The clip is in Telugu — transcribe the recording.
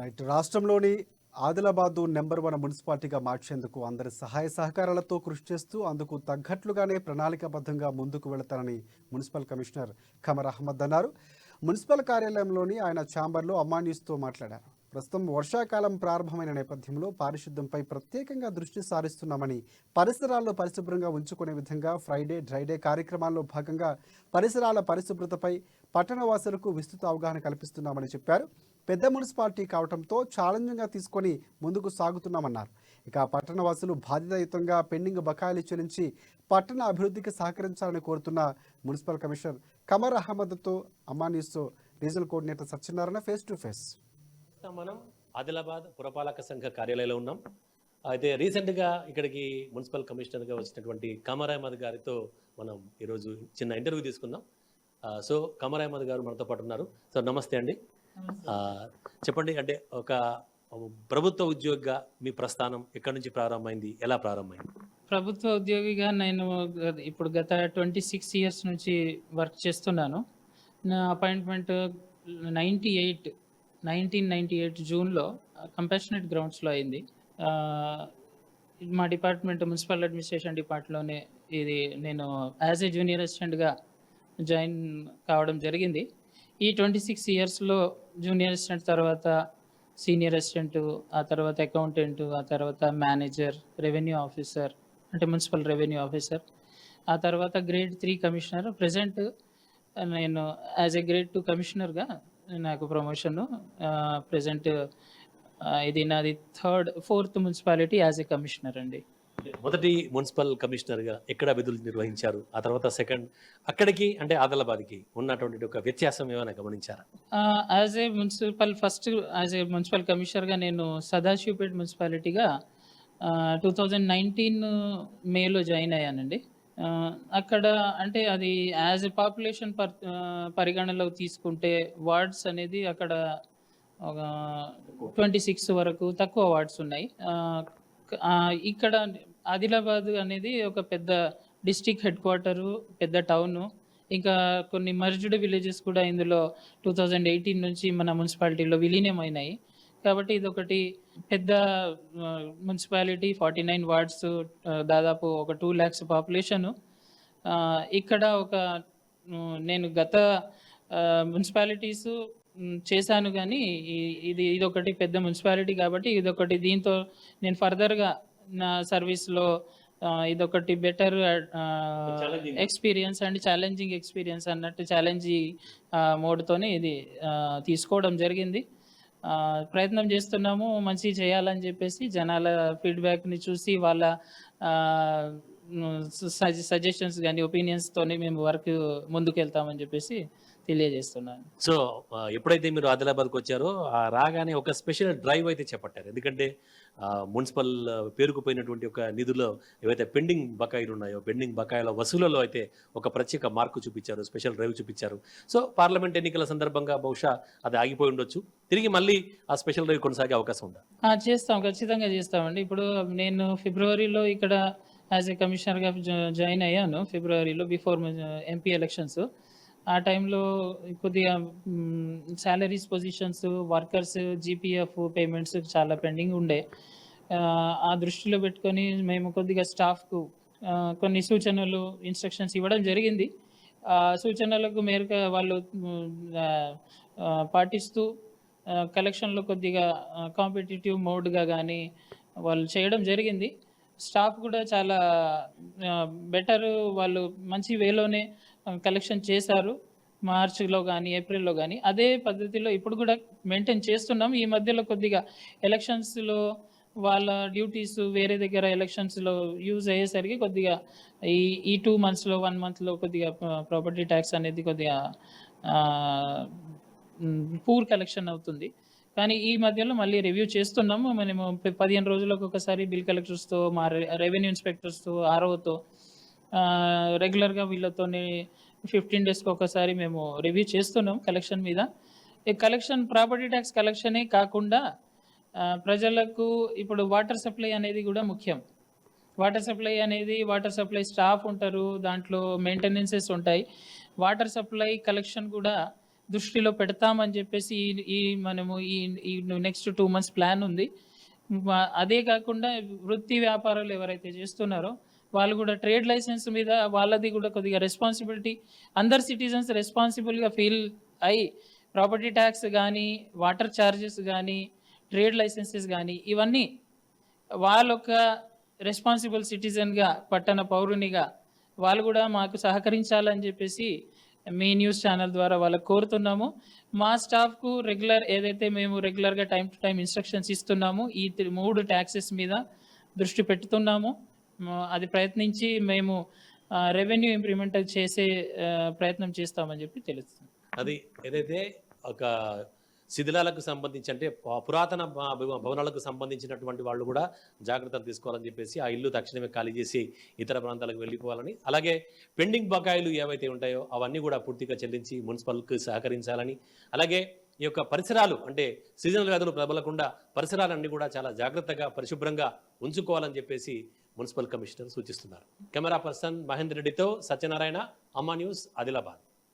రైట్. రాష్ట్రంలోని ఆదిలాబాద్ నెంబర్ వన్ మున్సిపాలిటీగా మార్చేందుకు అందరి సహాయ సహకారాలతో కృషి చేస్తూ అందుకు తగ్గట్లుగానే ప్రణాళికాబద్ధంగా ముందుకు వెళతానని మున్సిపల్ కమిషనర్ ఖమర్ అహ్మద్ అన్నారు. మున్సిపల్ కార్యాలయంలోని ఆయన ఛాంబర్లో అమాన్యూస్తో మాట్లాడారు. ప్రస్తుతం వర్షాకాలం ప్రారంభమైన నేపథ్యంలో పారిశుద్ధ్యంపై ప్రత్యేకంగా దృష్టి సారిస్తున్నామని పరిసరాల్లో పరిశుభ్రంగా ఉంచుకునే విధంగా ఫ్రైడే డ్రైడే కార్యక్రమాల్లో భాగంగా పరిసరాల పరిశుభ్రతపై పట్టణవాసులకు విస్తృత అవగాహన కల్పిస్తున్నామని చెప్పారు. పెద్ద మున్సిపాలిటీ కావడంతో ఛాలెంజింగ్గా తీసుకొని ముందుకు సాగుతున్నామన్నారు. ఇక పట్టణవాసులు బాధ్యతాయుతంగా పెండింగ్ బకాయిలు చెల్లించి పట్టణ అభివృద్ధికి సహకరించాలని కోరుతున్న మున్సిపల్ కమిషనర్ కమర్ అహ్మద్తో అమానీస్తో regional coordinator Satyanarayana face to face. మనం ఆదిలాబాద్ పురపాలక సంఘ కార్యాలయంలో ఉన్నాం. అయితే రీసెంట్గా ఇక్కడికి మున్సిపల్ కమిషనర్గా వచ్చినటువంటి కమర్ అహ్మద్ గారితో మనం ఈరోజు చిన్న ఇంటర్వ్యూ తీసుకుందాం. సో కమర్ అహ్మద్ గారు మనతో పాటు ఉన్నారు. సార్ నమస్తే అండి. చెప్పండి అంటే ఒక ప్రభుత్వ ఉద్యోగిగా మీ ప్రస్థానం ఎక్కడి నుంచి ప్రారంభమైంది? ఎలా ప్రారంభమైంది? ప్రభుత్వ ఉద్యోగిగా నేను ఇప్పుడు గత ట్వంటీ సిక్స్ ఇయర్స్ నుంచి వర్క్ చేస్తున్నాను. నా appointment ninety eight nineteen ninety eight జూన్లో కంపాషనేట్ గ్రౌండ్స్లో అయింది. మా డిపార్ట్మెంట్ మున్సిపల్ అడ్మినిస్ట్రేషన్ డిపార్ట్లోనే ఇది నేను యాజ్ ఏ జూనియర్ అసిస్టెంట్గా జాయిన్ కావడం జరిగింది. ఈ ట్వంటీ సిక్స్ ఇయర్స్లో జూనియర్ అసిస్టెంట్ తర్వాత సీనియర్ అసిస్టెంట్ ఆ తర్వాత అకౌంటెంట్ ఆ తర్వాత మేనేజర్ రెవెన్యూ ఆఫీసర్ అంటే మున్సిపల్ రెవెన్యూ ఆఫీసర్ ఆ తర్వాత గ్రేడ్ త్రీ కమిషనర్. ప్రజెంట్ నేను యాజ్ ఎ గ్రేడ్ టూ కమిషనర్గా నాకు ప్రమోషన్ ప్రజెంట్ ఇది నాది third fourth municipality as a commissioner అండి. మొదటి మున్సిపల్ కమిషనర్గా ఎక్కడ విధులు నిర్వహించారు? ఆ తర్వాత సెకండ్ అక్కడికి అంటే ఆదిలాబాద్కి ఉన్నటువంటి ఒక వ్యత్యాసం ఏమైనా గమనించారా? As a municipal first as a municipal కమిషనర్గా నేను సదాశివపేట్ మున్సిపాలిటీగా టూ థౌజండ్ నైన్టీన్ మేలో జాయిన్ అయ్యానండి. అక్కడ అంటే అది యాజ్ ఎ పాపులేషన్ పర్ ఆ, పరిగణలోకి తీసుకుంటే వార్డ్స్ అనేది అక్కడ ఒక ట్వంటీ సిక్స్ వరకు తక్కువ వార్డ్స్ ఉన్నాయి. ఇక్కడ ఆదిలాబాద్ అనేది ఒక పెద్ద డిస్టిక్ హెడ్ క్వార్టరు పెద్ద టౌను. ఇంకా కొన్ని మర్జ్డ్ విలేజెస్ కూడా ఇందులో టూ థౌజండ్ ఎయిటీన్ నుంచి మన మున్సిపాలిటీలో విలీనం అయినాయి కాబట్టి ఇది ఒకటి పెద్ద మున్సిపాలిటీ ఫార్టీ నైన్ వార్డ్స్ దాదాపు ఒక టూ ల్యాక్స్ పాపులేషను. ఇక్కడ ఒక నేను గత మున్సిపాలిటీస్ చేశాను కానీ ఇది ఇది ఒకటి పెద్ద మున్సిపాలిటీ కాబట్టి ఇదొకటి దీంతో నేను ఫర్దర్గా సర్వీస్లో ఇదొకటి better. Experience and challenging experience అన్నట్టు ఛాలెంజింగ్ మోడ్తోనే ఇది తీసుకోవడం జరిగింది ప్రయత్నం చేస్తున్నాము మంచి చేయాలని చెప్పేసి జనాల ఫీడ్బ్యాక్ని చూసి వాళ్ళ సజెషన్స్ కానీ ఒపీనియన్స్తోనే మేము వర్క్ ముందుకెళ్తామని చెప్పేసి తెలియజేస్తున్నాను. సో ఎప్పుడైతే మీరు ఆదిలాబాద్కి వచ్చారో ఆ రాగానే ఒక స్పెషల్ డ్రైవ్ అయితే చేపట్టారు. ఎందుకంటే మున్సిపల్ పేరుకుపోయినటువంటి ఒక నిధులు ఏవైతే పెండింగ్ బకాయిలు ఉన్నాయో పెండింగ్ బకాయిల వసూలలో అయితే ఒక ప్రత్యేక మార్కు చూపించారు స్పెషల్ డ్రైవ్ చూపించారు. సో పార్లమెంట్ ఎన్నికల సందర్భంగా బహుశా అది ఆగిపోయి ఉండొచ్చు. తిరిగి మళ్ళీ ఆ స్పెషల్ డ్రైవ్ కొనసాగే అవకాశం ఉందా? చేస్తాం. ఖచ్చితంగా చేస్తామండి. ఇప్పుడు నేను ఫిబ్రవరిలో ఇక్కడ యాజ్ ఏ కమిషనర్గా జాయిన్ అయ్యాను. ఫిబ్రవరిలో బిఫోర్ ఎంపీ ఎలక్షన్స్. ఆ టైంలో కొద్దిగా salaries positions workers GPF payments చాలా పెండింగ్ ఉండే. ఆ, దృష్టిలో పెట్టుకొని మేము కొద్దిగా స్టాఫ్కు కొన్ని సూచనలు ఇన్స్ట్రక్షన్స్ ఇవ్వడం జరిగింది. ఆ సూచనలకు మేరకు వాళ్ళు పాటిస్తూ కలెక్షన్లో కొద్దిగా కాంపిటేటివ్ మోడ్గా కానీ వాళ్ళు చేయడం జరిగింది. స్టాఫ్ కూడా చాలా బెటర్ వాళ్ళు మంచి వేలోనే కలెక్షన్ చేశారు. మార్చిలో కానీ ఏప్రిల్లో కానీ అదే పద్ధతిలో ఇప్పుడు కూడా మెయింటైన్ చేస్తున్నాం. ఈ మధ్యలో కొద్దిగా ఎలక్షన్స్లో వాళ్ళ డ్యూటీస్ వేరే దగ్గర ఎలక్షన్స్లో యూజ్ అయ్యేసరికి కొద్దిగా ఈ ఈ టూ మంత్స్లో వన్ మంత్లో కొద్దిగా ప్రాపర్టీ ట్యాక్స్ అనేది కొద్దిగా పూర్ కలెక్షన్ అవుతుంది. కానీ ఈ మధ్యలో మళ్ళీ రివ్యూ చేస్తున్నాము. మేము పదిహేను రోజులకు ఒకసారి బిల్ కలెక్టర్స్తో మా రెవెన్యూ ఇన్స్పెక్టర్స్తో ఆర్ఓతో రెగ్యులర్గా వీళ్ళతోని ఫిఫ్టీన్ డేస్కి ఒకసారి మేము రివ్యూ చేస్తున్నాం కలెక్షన్ మీద. ఈ కలెక్షన్ ప్రాపర్టీ ట్యాక్స్ కలెక్షనే కాకుండా ప్రజలకు ఇప్పుడు వాటర్ సప్లై అనేది కూడా ముఖ్యం. వాటర్ సప్లై అనేది వాటర్ సప్లై స్టాఫ్ ఉంటారు దాంట్లో మెయింటెనెన్సెస్ ఉంటాయి. వాటర్ సప్లై కలెక్షన్ కూడా దృష్టిలో పెడతామని చెప్పేసి ఈ మనము ఈ ఈ నెక్స్ట్ టూ మంత్స్ ప్లాన్ ఉంది. అదే కాకుండా వృత్తి వ్యాపారాలు ఎవరైతే చేస్తున్నారో వాళ్ళు కూడా ట్రేడ్ లైసెన్స్ మీద వాళ్ళది కూడా కొద్దిగా రెస్పాన్సిబిలిటీ అందరు సిటిజన్స్ రెస్పాన్సిబుల్గా ఫీల్ అయి ప్రాపర్టీ ట్యాక్స్ కానీ వాటర్ ఛార్జెస్ కానీ ట్రేడ్ లైసెన్సెస్ కానీ ఇవన్నీ వాళ్ళొక్క రెస్పాన్సిబుల్ సిటిజన్గా పట్టణ పౌరునిగా వాళ్ళు కూడా మాకు సహకరించాలని చెప్పేసి మీ న్యూస్ ఛానల్ ద్వారా వాళ్ళకు కోరుతున్నాము. మా స్టాఫ్కు రెగ్యులర్ ఏదైతే మేము రెగ్యులర్గా టైం టు టైం ఇన్స్ట్రక్షన్స్ ఇస్తున్నాము ఈ మూడు ట్యాక్సెస్ మీద దృష్టి పెడుతున్నాము అది ప్రయత్నించి మేము రెవెన్యూ ఇంప్రూవ్మెంట్ చేసే ప్రయత్నం చేస్తామని చెప్పి తెలుస్తుంది. అది ఏదైతే ఒక శిథిలాలకు సంబంధించి అంటే పురాతన భవనాలకు సంబంధించినటువంటి వాళ్ళు కూడా జాగ్రత్తలు తీసుకోవాలని చెప్పేసి ఆ ఇల్లు తక్షణమే ఖాళీ చేసి ఇతర ప్రాంతాలకు వెళ్ళిపోవాలని అలాగే పెండింగ్ బకాయిలు ఏవైతే ఉంటాయో అవన్నీ కూడా పూర్తిగా చెల్లించి మున్సిపల్కి సహకరించాలని అలాగే ఈ యొక్క పరిసరాలు అంటే సీజనల్ వ్యాధులు ప్రబలకుండా పరిసరాలన్నీ కూడా చాలా జాగ్రత్తగా పరిశుభ్రంగా ఉంచుకోవాలని చెప్పేసి మున్సిపల్ కమిషనర్ సూచిస్తున్నారు. కెమెరా పర్సన్ మహేందర్ రెడ్డితో సత్యనారాయణ అమ్మా న్యూస్ ఆదిలాబాద్.